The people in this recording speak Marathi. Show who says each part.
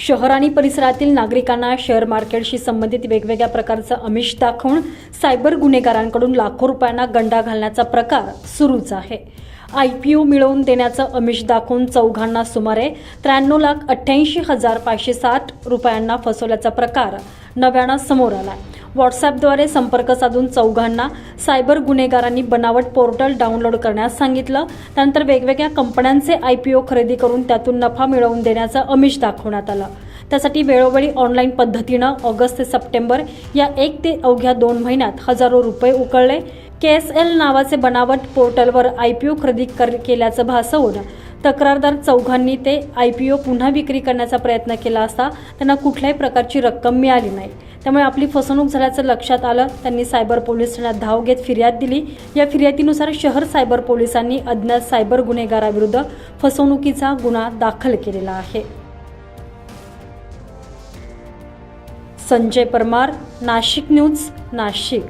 Speaker 1: शहर आणि परिसरातील नागरिकांना शेअर मार्केटशी संबंधित वेगवेगळ्या प्रकारचं अमिष दाखवून सायबर गुन्हेगारांकडून लाखो रुपयांना गंडा घालण्याचा प्रकार सुरूच आहे. आय पी ओ मिळवून देण्याचं अमिष दाखवून चौघांना सुमारे त्र्याण्णव लाख अठ्ठ्याऐंशी हजार पाचशे साठ रुपयांना फसवल्याचा प्रकार नव्यानं समोर आला आहे व्हॉट्सॲपद्वारे संपर्क साधून चौघांना सायबर गुन्हेगारांनी बनावट पोर्टल डाउनलोड करण्यास सांगितलं. त्यानंतर वेगवेगळ्या कंपन्यांचे आय पी ओ खरेदी करून त्यातून नफा मिळवून देण्याचं अमिष दाखवण्यात आलं. त्यासाठी वेळोवेळी ऑनलाईन पद्धतीनं ऑगस्ट ते सप्टेंबर या एक ते अवघ्या दोन महिन्यात हजारो रुपये उकळले. के एस एल नावाचे बनावट पोर्टलवर आय पी ओ खरेदी कर केल्याचं भासवून तक्रारदार चौघांनी ते आय पी ओ पुन्हा विक्री करण्याचा प्रयत्न केला असता त्यांना कुठल्याही प्रकारची रक्कम मिळाली नाही. त्यामुळे आपली फसवणूक झाल्याचं लक्षात आलं. त्यांनी सायबर पोलीस ठाण्यात धाव घेत फिर्याद दिली. या फिर्यादीनुसार शहर सायबर पोलिसांनी अज्ञात सायबर गुन्हेगाराविरुद्ध फसवणुकीचा गुन्हा दाखल केलेला आहे. संजय परमार नाशिक न्यूज नाशिक.